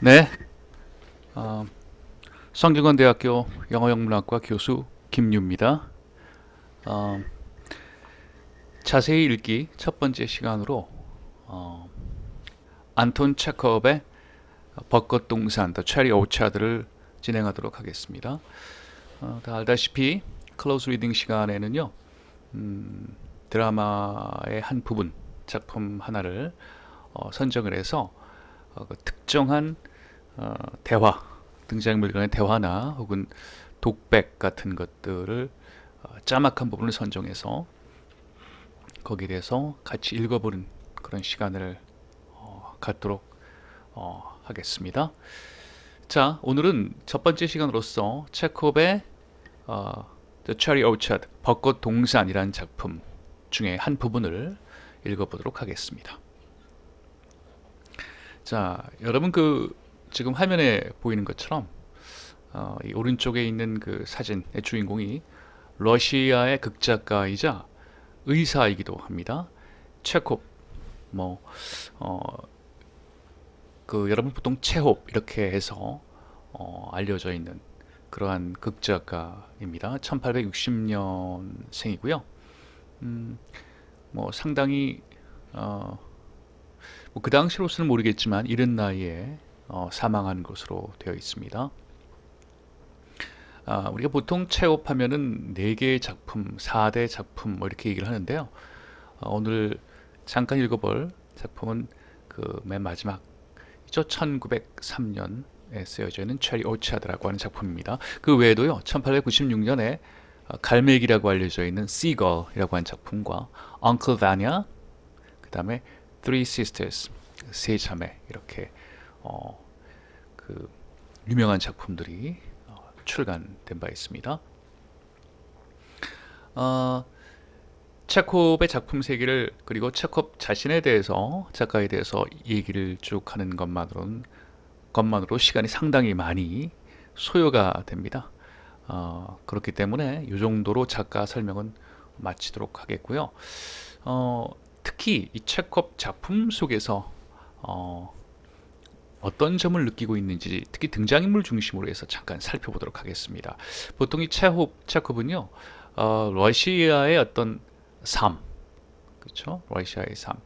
네. 어, 성균관대학교 영어영문학과 교수 김유입니다. 어, 자세히 읽기 첫 번째 시간으로 어, 안톤 체커업의 벚꽃 동산, The Cherry Orchard를 진행하도록 하겠습니다. 어, 다 알다시피 클로즈 리딩 시간에는요, 음, 드라마의 한 부분, 작품 하나를 어, 선정을 해서 어, 그 특정한 어, 대화, 등장인물 간의 대화나 혹은 독백 같은 것들을 어, 짤막한 부분을 선정해서 거기에 대해서 같이 읽어보는 그런 시간을 어, 갖도록 어, 하겠습니다. 자, 오늘은 첫 번째 시간으로서 체콥의 어, The Cherry Orchard, 벚꽃 동산이라는 작품 중에 한 부분을 읽어보도록 하겠습니다. 자, 여러분 그 지금 화면에 보이는 것처럼 어, 이 오른쪽에 있는 그 사진의 주인공이 러시아의 극작가이자 의사이기도 합니다. 체콥, 뭐, 어, 그 여러분 보통 체홉 이렇게 해서 어, 알려져 있는 그러한 극작가입니다. 1860년생이고요. 음, 뭐 상당히 어, 뭐 그 당시로서는 모르겠지만 이른 나이에 어, 사망한 것으로 되어 있습니다. 아, 우리가 보통 체업하면은 네 개의 작품, 4대 작품 뭐 이렇게 얘기를 하는데요. 어, 오늘 잠깐 읽어볼 작품은 그 맨 마지막 이죠. 1903년에 쓰여져 있는 체리 오차드라고 하는 작품입니다. 그 외에도요. 1896년에 어, 갈매기라고 알려져 있는 Seagull이라고 하는 작품과 Uncle Vanya, 그 다음에 Three Sisters, 세 자매 이렇게 어, 그 유명한 작품들이 어, 출간된 바 있습니다. 어, 체콥의 작품 세계를 그리고 체콥 자신에 대해서 작가에 대해서 얘기를 쭉 하는 것만으로는 것만으로 시간이 상당히 많이 소요가 됩니다. 어, 그렇기 때문에 이 정도로 작가 설명은 마치도록 하겠고요. 어, 특히 이 체콥 작품 속에서 어, 어떤 점을 느끼고 있는지 특히 등장인물 중심으로 해서 잠깐 살펴보도록 하겠습니다. 보통 이 체홉, 체콥은요, 어, 러시아의 어떤 삶, 그렇죠? 러시아의 삶.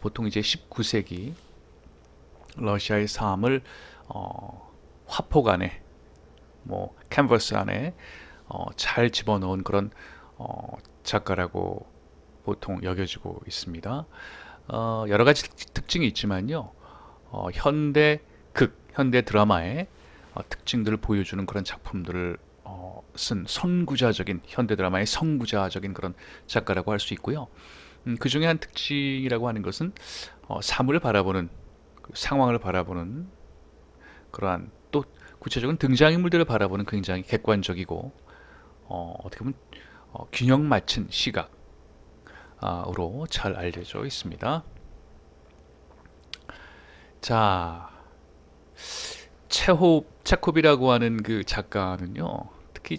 보통 이제 19세기 러시아의 삶을 어, 화폭 안에, 뭐 캔버스 안에 어, 잘 집어넣은 그런 어, 작가라고 보통 여겨지고 있습니다. 어, 여러 가지 특- 특징이 있지만요. 어, 현대 극, 현대 드라마의 어, 특징들을 보여주는 그런 작품들을 어, 쓴 선구자적인 현대 드라마의 선구자적인 그런 작가라고 할 수 있고요. 음, 그 중에 한 특징이라고 하는 것은 어, 삶을 바라보는 그 상황을 바라보는 그러한 또 구체적인 등장인물들을 바라보는 굉장히 객관적이고 어, 어떻게 보면 어, 균형 맞춘 시각으로 잘 알려져 있습니다. 자, 체홉 체콥이라고 하는 그 작가는요. 특히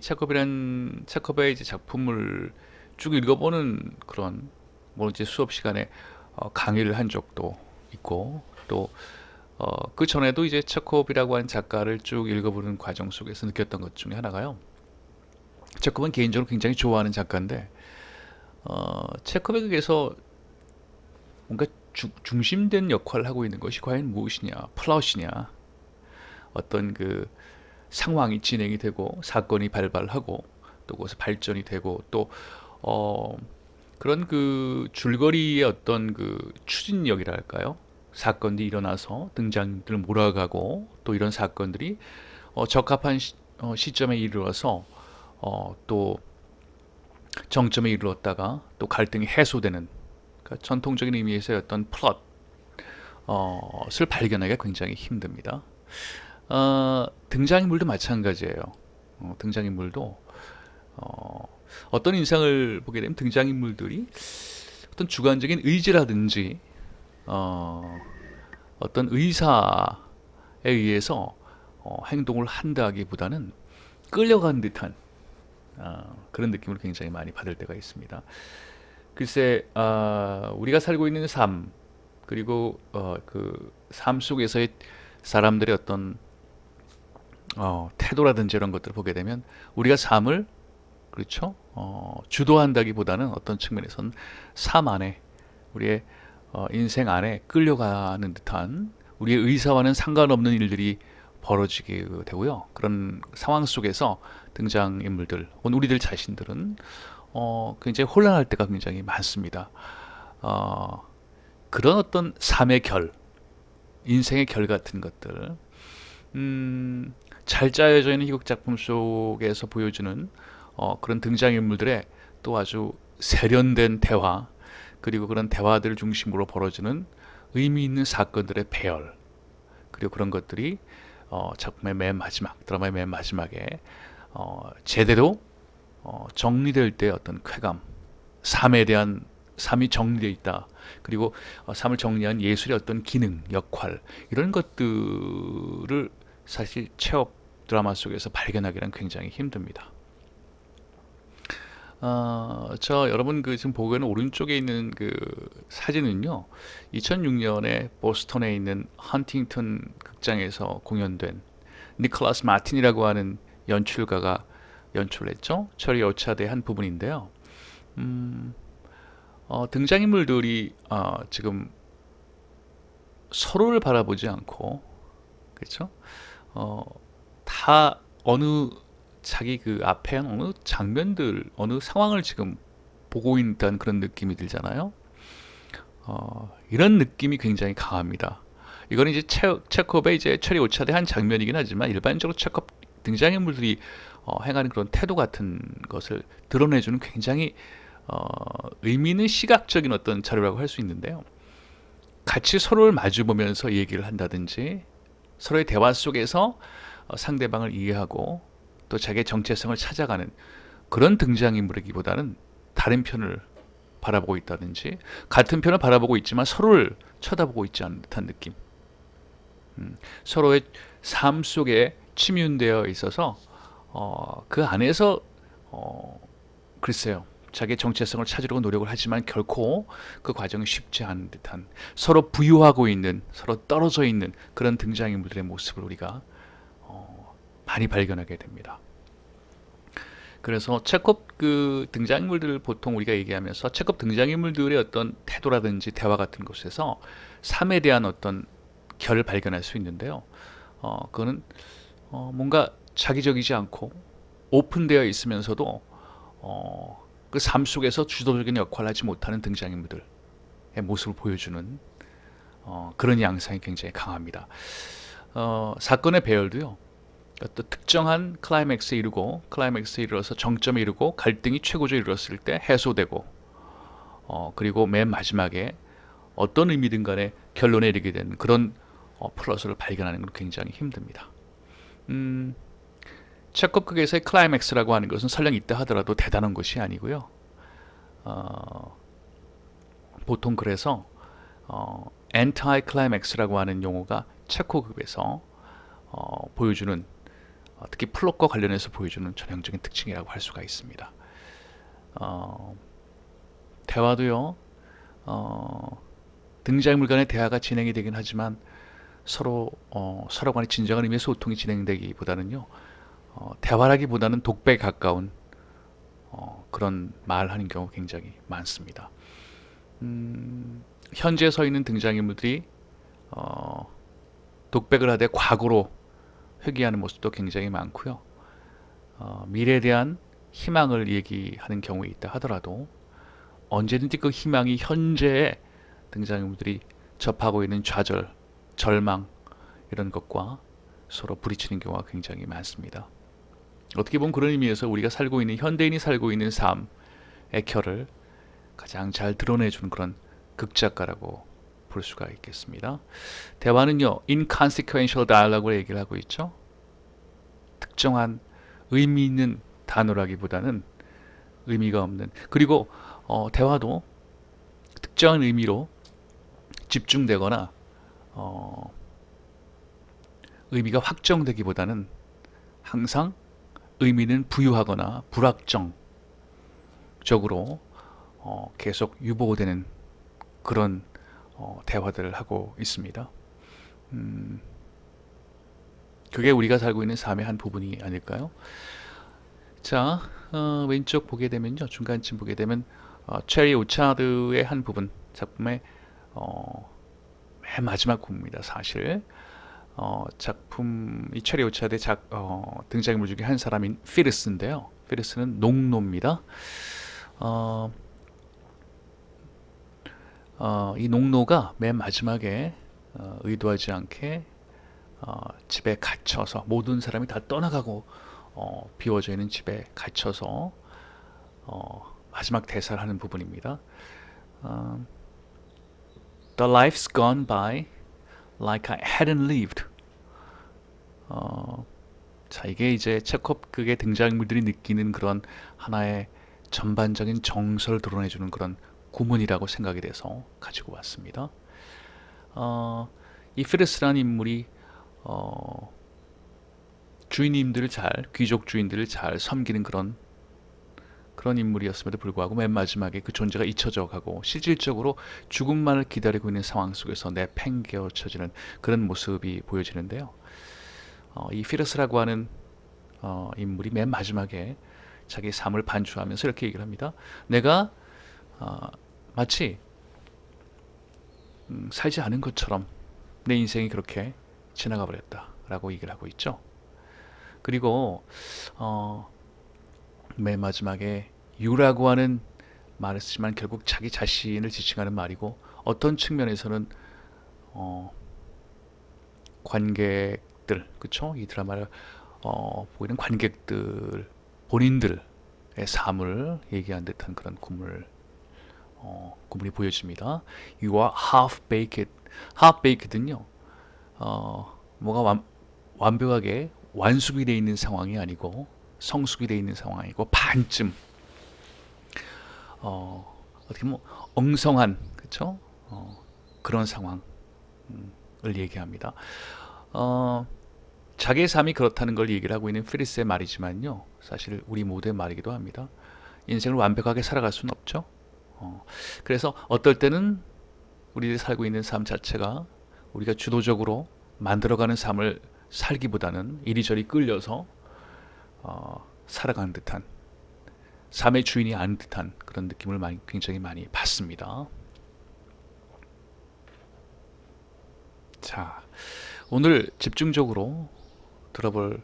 체콥의 이제 작품을 쭉 읽어보는 그런 뭐 이제 수업 시간에 어, 강의를 한 적도 있고 또 어, 그 전에도 이제 체콥이라고 하는 작가를 쭉 읽어보는 과정 속에서 느꼈던 것 중에 하나가요. 체콥은 개인적으로 굉장히 좋아하는 작가인데 어, 의해서 뭔가 주- 중심된 역할을 하고 있는 것이 과연 무엇이냐, 플롯이냐, 어떤 그 상황이 진행이 되고 사건이 발발하고 또 그것이 발전이 되고 또 어, 그런 그 줄거리의 어떤 그 추진력이랄까요? 사건들이 일어나서 등장들 몰아가고 또 이런 사건들이 어, 적합한 시, 어, 시점에 이르러서 어, 또 정점에 이르렀다가 또 갈등이 해소되는 그러니까 전통적인 의미에서의 어떤 플롯을 발견하기가 굉장히 힘듭니다. 어, 등장인물도 마찬가지예요. 어, 등장인물도 어, 어떤 인상을 보게 되면 등장인물들이 어떤 주관적인 의지라든지 어, 어떤 의사에 의해서 어, 행동을 한다기보다는 끌려간 듯한 어, 그런 느낌을 굉장히 많이 받을 때가 있습니다. 글쎄, 아, 우리가 살고 있는 삶 그리고 어, 그삶 속에서의 사람들의 어떤 어, 태도라든지 이런 것들을 보게 되면 우리가 삶을 그렇죠 어, 주도한다기보다는 어떤 측면에선 삶 안에 우리의 어, 인생 안에 끌려가는 듯한 우리의 의사와는 상관없는 일들이 벌어지게 되고요. 그런 상황 속에서 등장인물들, 혹은 우리들 자신들은 어, 굉장히 혼란할 때가 굉장히 많습니다. 어, 그런 어떤 삶의 결, 인생의 결 같은 것들, 음, 잘 짜여져 있는 희곡 작품 속에서 보여주는 어, 그런 등장인물들의 또 아주 세련된 대화, 그리고 그런 대화들을 중심으로 벌어지는 의미 있는 사건들의 배열, 그리고 그런 것들이 어, 작품의 맨 마지막, 드라마의 맨 마지막에 어, 제대로 어, 정리될 때 어떤 쾌감, 삶에 대한 삶이 정리되어 있다. 그리고 어, 삶을 정리한 예술의 어떤 기능, 역할 이런 것들을 사실 체업 드라마 속에서 발견하기는 굉장히 힘듭니다. 어, 저 여러분 그 지금 보고 있는 오른쪽에 있는 그 사진은요. 2006년에 보스턴에 있는 헌팅턴 극장에서 공연된 니콜라스 마틴이라고 하는 연출가가 연출했죠. 철이 여차대 한 부분인데요. 음, 어, 등장인물들이 어, 지금 서로를 바라보지 않고 그렇죠? 어, 다 어느 자기 그 앞에 어느 장면들, 어느 상황을 지금 보고 있다는 그런 느낌이 들잖아요. 어, 이런 느낌이 굉장히 강합니다. 이거는 이제 체, 체콥의 이제 철이 오차대 한 장면이긴 하지만 일반적으로 체콥 등장인물들이 어, 행하는 그런 태도 같은 것을 드러내주는 굉장히 어, 의미 있는 시각적인 어떤 자료라고 할 수 있는데요. 같이 서로를 마주 보면서 얘기를 한다든지 서로의 대화 속에서 어, 상대방을 이해하고 또 자기의 정체성을 찾아가는 그런 등장인물이기보다는 다른 편을 바라보고 있다든지 같은 편을 바라보고 있지만 서로를 쳐다보고 있지 않은 듯한 느낌. 음, 서로의 삶 속에 침윤되어 있어서 어, 그 안에서 어, 글쎄요. 자기의 정체성을 찾으려고 노력을 하지만 결코 그 과정이 쉽지 않은 듯한 서로 부유하고 있는 서로 떨어져 있는 그런 등장인물들의 모습을 우리가 어, 많이 발견하게 됩니다. 그래서 체콥 그 등장인물들을 보통 우리가 얘기하면서 체콥 등장인물들의 어떤 태도라든지 대화 같은 곳에서 삶에 대한 어떤 결을 발견할 수 있는데요. 어, 그거는 어, 뭔가 자기적이지 않고 오픈되어 있으면서도 어, 그 삶 속에서 주도적인 역할을 하지 못하는 등장인물들의 모습을 보여주는 어, 그런 양상이 굉장히 강합니다. 어, 사건의 배열도요. 어떤 특정한 클라이맥스에 이르고 클라이맥스에 이르러서 정점에 이르고 갈등이 최고조에 이르렀을 때 해소되고 어, 그리고 맨 마지막에 어떤 의미든 간에 결론에 이르게 되는 그런 어, 플러스를 발견하는 건 굉장히 힘듭니다. 음, 체콥 극에서의 클라이맥스라고 하는 것은 설령 있다 하더라도 대단한 것이 아니고요. 어, 보통 그래서 어, 엔타이 클라이맥스라고 하는 용어가 체코급에서 어, 보여주는 어, 특히 플롯과 관련해서 보여주는 전형적인 특징이라고 할 수가 있습니다. 어, 대화도요. 어, 등장인물 간의 대화가 진행이 되긴 하지만 서로 어, 서로 간의 진정한 의미의 소통이 진행되기보다는요. 어, 대화라기보다는 독배에 가까운 어, 그런 말하는 경우 굉장히 많습니다. 음, 현재 서 있는 등장인물들이 어, 독백을 하되 과거로 회귀하는 모습도 굉장히 많고요. 어, 미래에 대한 희망을 얘기하는 경우에 있다 하더라도 언제든지 그 희망이 현재의 등장인물들이 접하고 있는 좌절, 절망 이런 것과 서로 부딪히는 경우가 굉장히 많습니다. 어떻게 보면 그런 의미에서 우리가 살고 있는 현대인이 살고 있는 삶의 결을 가장 잘 드러내준 그런 극작가라고 볼 수가 있겠습니다. 대화는요, inconsequential dialogue로 얘기를 하고 있죠. 특정한 의미 있는 단어라기보다는 의미가 없는 그리고 어, 대화도 특정한 의미로 집중되거나 어, 의미가 확정되기보다는 항상 의미는 부유하거나 불확정적으로 어, 계속 유보되는 그런 어, 대화들을 하고 있습니다. 음, 그게 우리가 살고 있는 삶의 한 부분이 아닐까요? 자, 어, 왼쪽 보게 되면요. 중간쯤 보게 되면 어, 체리 오차드의 한 부분 작품의 어, 맨 마지막 부분입니다. 사실 어, 작품 이 체리 오차드의 작, 어, 등장인물 중에 한 사람인 피르스인데요. 피르스는 농노입니다. 어, 어, 이 농노가 맨 마지막에 어, 의도하지 않게 어, 집에 갇혀서 모든 사람이 다 떠나가고 어, 비워져 있는 집에 갇혀서 어, 마지막 대사를 하는 부분입니다. 어, The life's gone by like I hadn't lived. 어, 자 이게 이제 체콥 극의 등장인물들이 느끼는 그런 하나의 전반적인 정서를 드러내주는 그런 구문이라고 생각이 돼서 가지고 왔습니다. 어, 이 피레스라는 인물이 어, 주인님들을 잘 귀족 주인들을 잘 섬기는 그런 그런 인물이었음에도 불구하고 맨 마지막에 그 존재가 잊혀져 가고 실질적으로 죽음만을 기다리고 있는 상황 속에서 내팽개쳐지는 그런 모습이 보여지는데요. 어, 이 피레스라고 하는 어, 인물이 맨 마지막에 자기 삶을 반추하면서 이렇게 얘기를 합니다. 내가 어, 마치 음, 살지 않은 것처럼 내 인생이 그렇게 지나가 버렸다라고 얘기를 하고 있죠. 그리고 어, 맨 마지막에 유라고 하는 말을 쓰지만 결국 자기 자신을 지칭하는 말이고 어떤 측면에서는 어, 관객들 그쵸? 이 드라마를 어, 보이는 관객들 본인들의 삶을 얘기한 듯한 그런 구물 어, 구물이 보여집니다. You are half baked. half baked는요. 어, 뭐가 완, 완벽하게 완숙이 되어 있는 상황이 아니고 성숙이 되어 있는 상황이고 반쯤 어, 어떻게 뭐 엉성한 그렇죠? 어, 그런 상황을 얘기합니다. 어, 자기의 삶이 그렇다는 걸 얘기를 하고 있는 프리스의 말이지만요. 사실 우리 모두의 말이기도 합니다. 인생을 완벽하게 살아갈 수는 없죠. 어, 그래서 어떨 때는 우리들이 살고 있는 삶 자체가 우리가 주도적으로 만들어가는 삶을 살기보다는 이리저리 끌려서 어, 살아가는 듯한 삶의 주인이 아닌 듯한 그런 느낌을 많이, 굉장히 많이 받습니다. 자, 오늘 집중적으로 들어볼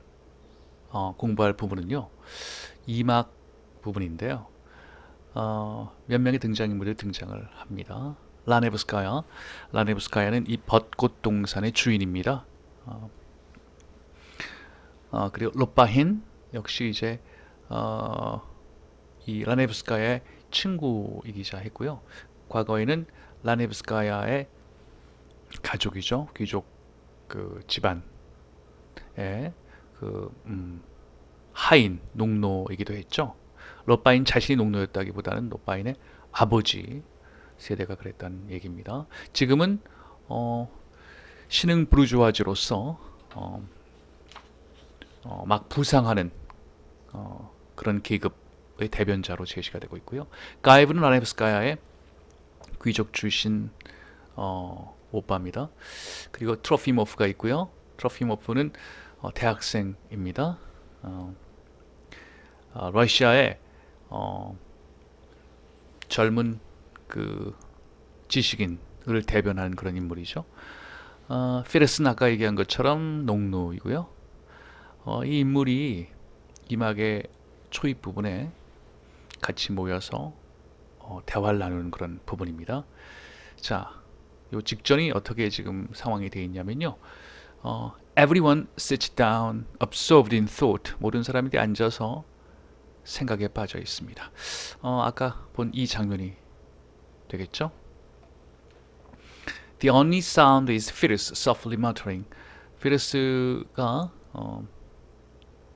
어, 공부할 부분은요. 2막 부분인데요. 어, 몇 명의 등장인물이 등장을 합니다. 라네브스카야. 라네브스카야는 이 벚꽃 동산의 주인입니다. 어, 어, 그리고 로빠힌 역시 이제 어, 이 라네브스카야의 친구이기자 했고요. 과거에는 라네브스카야의 가족이죠. 귀족 그 집안의 그 음, 하인 농노이기도 했죠. 로빠인 자신이 농노였다기보다는 로빠인의 아버지 세대가 그랬다는 얘기입니다. 지금은 어, 신흥 부르주아지로서 어, 어, 막 부상하는 어, 그런 계급의 대변자로 제시가 되고 있고요. 가이브는 라네브스카야의 귀족 출신 어, 오빠입니다. 그리고 트로피모프가 있고요. 트로피모프는 어, 대학생입니다. 어, 어, 러시아의 어, 젊은 그 지식인을 대변하는 그런 인물이죠. 어, 피레스는 아까 얘기한 것처럼 농노이고요. 어, 이 인물이 이막의 초입 부분에 같이 모여서 어, 대화를 나누는 그런 부분입니다. 자, 요 직전이 어떻게 지금 상황이 되어 있냐면요. 어, everyone sits down, absorbed in thought. 모든 사람들이 앉아서 생각에 빠져 있습니다. 어, 아까 본 이 장면이 되겠죠? The only sound is Phyllis softly muttering. 피르스가 어,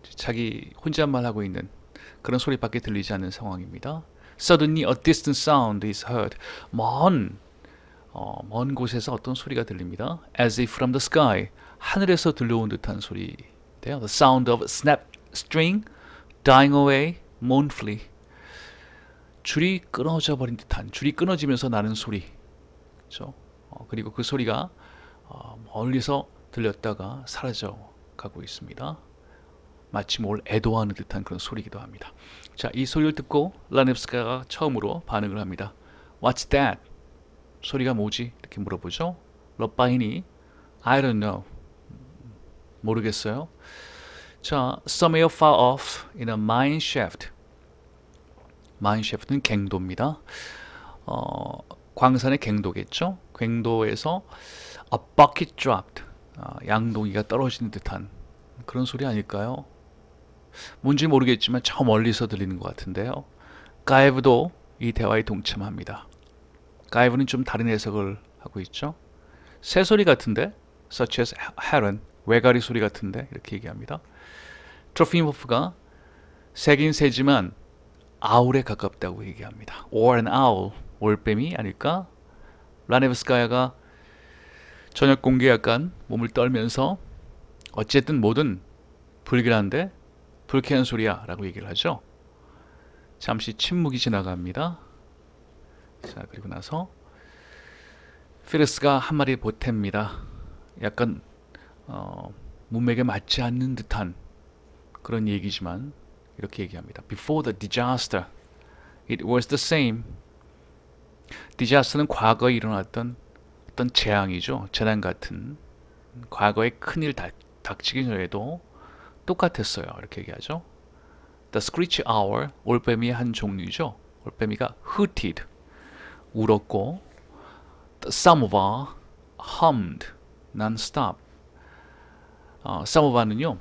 자기 혼잣말 하고 있는 그런 소리밖에 들리지 않는 상황입니다. Suddenly a distant sound is heard. 먼, 어, 먼 곳에서 어떤 소리가 들립니다. As if from the sky. 하늘에서 들려온 듯한 소리인데요. The sound of snap string dying away mournfully. 줄이 끊어져 버린 듯한 줄이 끊어지면서 나는 소리. 그렇죠? 어, 그리고 그 소리가 어, 멀리서 들렸다가 사라져 시작하고 있습니다. 마치 뭘 애도하는 듯한 그런 소리이기도 합니다. 자, 이 소리를 듣고 라넵스카가 처음으로 반응을 합니다. What's that? 소리가 뭐지? 이렇게 물어보죠. 러바인이 I don't know. 모르겠어요. 자, somewhere far off in a mine shaft. mine shaft는 갱도입니다. 어, 광산의 갱도겠죠. 갱도에서 a bucket dropped. 아, 양동이가 떨어지는 듯한 그런 소리 아닐까요? 뭔지 모르겠지만 저 멀리서 들리는 것 같은데요. 가이브도 이 대화에 동참합니다. 가이브는 좀 다른 해석을 하고 있죠. 새 소리 같은데, such as heron, 외가리 소리 같은데 이렇게 얘기합니다. 트로피모프가 새긴 새지만 아울에 가깝다고 얘기합니다. or an owl, 올빼미 아닐까? 라네브스카야가 저녁 공기에 약간 몸을 떨면서 어쨌든 뭐든 불길한데 불쾌한 소리야 라고 얘기를 하죠. 잠시 침묵이 지나갑니다. 자, 그리고 나서 피르스가 한 마리 보탭니다. 약간 어, 문맥에 맞지 않는 듯한 그런 얘기지만 이렇게 얘기합니다. Before the disaster, it was the same. disaster는 과거에 일어났던 어떤 재앙이죠. 재난 같은 과거에 큰일 닥치기 전에도 똑같았어요. 이렇게 얘기하죠. The screech owl, 올빼미의 한 종류죠. 올빼미가 hooted, 울었고 The samovar hummed non-stop. 어, 사모바는요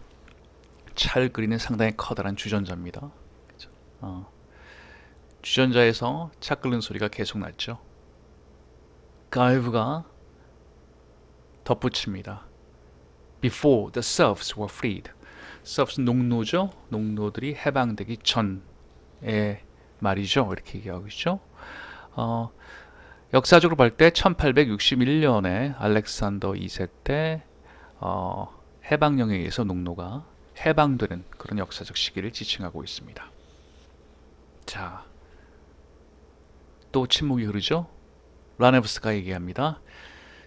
찰 끓이는 상당히 커다란 주전자입니다. 그죠? 어, 주전자에서 차 끓는 소리가 계속 났죠. 가이브가 덧붙입니다. Before the serfs were freed. Serfs 농노죠. 농노들이 해방되기 전의 말이죠. 이렇게 얘기하고 있죠. 어, 역사적으로 볼 때 1861년에 알렉산더 2세 때 어, 해방령에 의해서 농노가 해방되는 그런 역사적 시기를 지칭하고 있습니다. 자, 또 침묵이 흐르죠. 라네브스가 얘기합니다.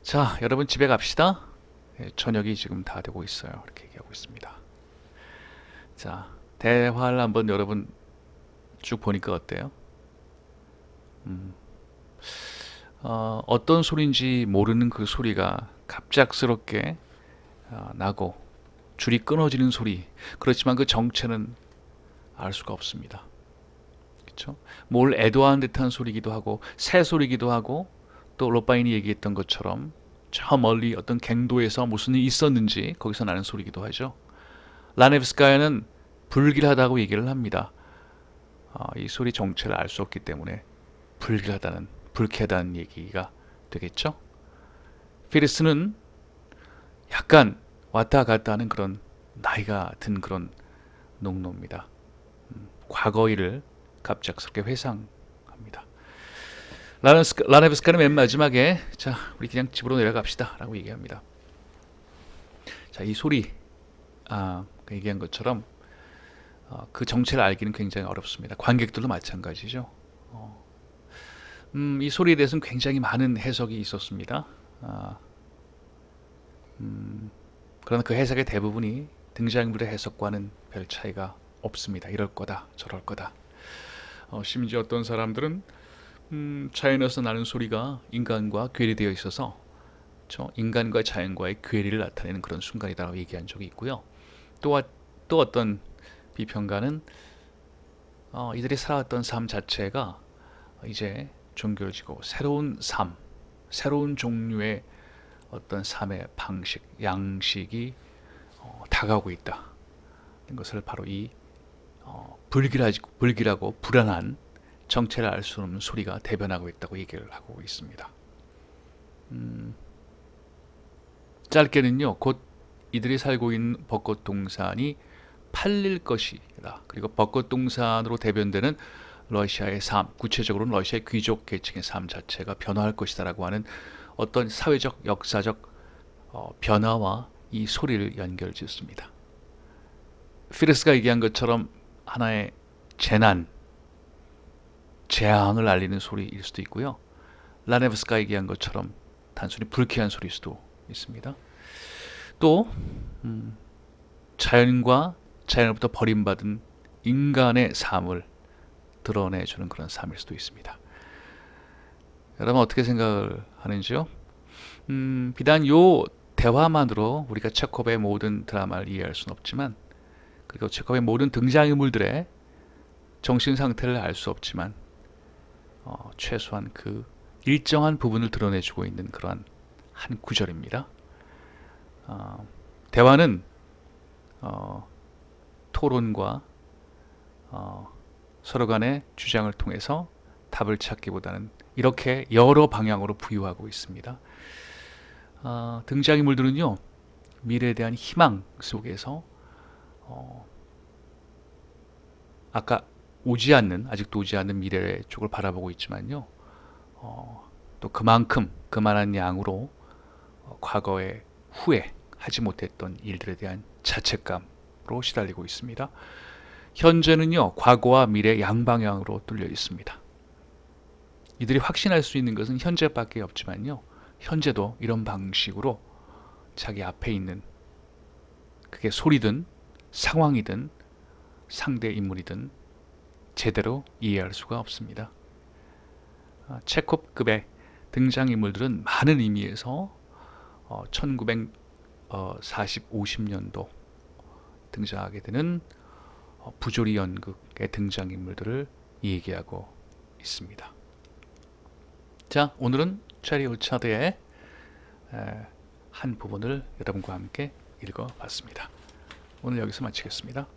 자, 여러분 집에 갑시다. 예, 저녁이 지금 다 되고 있어요. 이렇게 얘기하고 있습니다. 자, 대화를 한번 여러분 쭉 보니까 어때요? 음, 어, 어떤 소리인지 모르는 그 소리가 갑작스럽게 어, 나고 줄이 끊어지는 소리. 그렇지만 그 정체는 알 수가 없습니다. 뭘 애도하는 듯한 소리기도 하고 새 소리기도 하고 또 로바인이 얘기했던 것처럼 저 멀리 어떤 갱도에서 무슨 일이 있었는지 거기서 나는 소리기도 하죠. 라네브스카야는 불길하다고 얘기를 합니다. 어, 이 소리 정체를 알 수 없기 때문에 불길하다는 불쾌하다는 얘기가 되겠죠. 피리스는 약간 왔다 갔다 하는 그런 나이가 든 그런 농노입니다. 음, 과거 일을 갑작스럽게 회상합니다. 라네브스카는 맨 마지막에 자 우리 그냥 집으로 내려갑시다 라고 얘기합니다. 자 이 소리 아, 그 얘기한 것처럼 어, 그 정체를 알기는 굉장히 어렵습니다. 관객들도 마찬가지죠. 어, 음, 이 소리에 대해서는 굉장히 많은 해석이 있었습니다. 아, 음, 그러나 그 해석의 대부분이 등장인물의 해석과는 별 차이가 없습니다. 이럴 거다, 저럴 거다. 어, 심지어 어떤 사람들은 음, 자연에서 나는 소리가 인간과 괴리되어 있어서 저 인간과 자연과의 괴리를 나타내는 그런 순간이다라고 얘기한 적이 있고요. 또, 또 어떤 비평가는 어, 이들이 살아왔던 삶 자체가 이제 종결지고 새로운 삶, 새로운 종류의 어떤 삶의 방식, 양식이 어, 다가오고 있다. 것을 바로 이 어, 불길하고, 불길하고 불안한 정체를 알 수 없는 소리가 대변하고 있다고 얘기를 하고 있습니다. 음, 짧게는요, 곧 이들이 살고 있는 벚꽃 동산이 팔릴 것이다. 그리고 벚꽃 동산으로 대변되는 러시아의 삶, 구체적으로는 러시아의 귀족 계층의 삶 자체가 변화할 것이다라고 하는 어떤 사회적, 역사적 어, 변화와 이 소리를 연결짓습니다. 피레스가 얘기한 것처럼 하나의 재난, 재앙을 알리는 소리일 수도 있고요. 라네브스가 얘기한 것처럼 단순히 불쾌한 소리일 수도 있습니다. 또 음, 자연과 자연으로부터 버림받은 인간의 삶을 드러내주는 그런 삶일 수도 있습니다. 여러분 어떻게 생각을 하는지요? 음, 비단 요 대화만으로 우리가 체콥의 모든 드라마를 이해할 수는 없지만 그리고 체콥의 모든 등장인물들의 정신 상태를 알 수 없지만 어, 최소한 그 일정한 부분을 드러내주고 있는 그러한 한 구절입니다. 어, 대화는 어, 토론과 어, 서로 간의 주장을 통해서 답을 찾기보다는 이렇게 여러 방향으로 부유하고 있습니다. 어, 등장인물들은요 미래에 대한 희망 속에서 어, 아까 오지 않는 아직도 오지 않는 미래 쪽을 바라보고 있지만요 어, 또 그만큼 그만한 양으로 어, 과거에 후에 하지 못했던 일들에 대한 자책감으 로 시달리고 있습니다. 현재는요 과거와 미래 양방향으로 뚫려 있습니다. 이들이 확신할 수 있는 것은 현재밖에 없지만요 현재도 이런 방식으로 자기 앞에 있는 그게 소리든 상황이든 상대 인물이든 제대로 이해할 수가 없습니다. 아, 체콥급의 등장인물들은 많은 의미에서 어, 1940, 50년도 등장하게 되는 어, 부조리 연극의 등장인물들을 얘기하고 있습니다. 자, 오늘은 체리 오차드의 에, 한 부분을 여러분과 함께 읽어봤습니다. 오늘 여기서 마치겠습니다.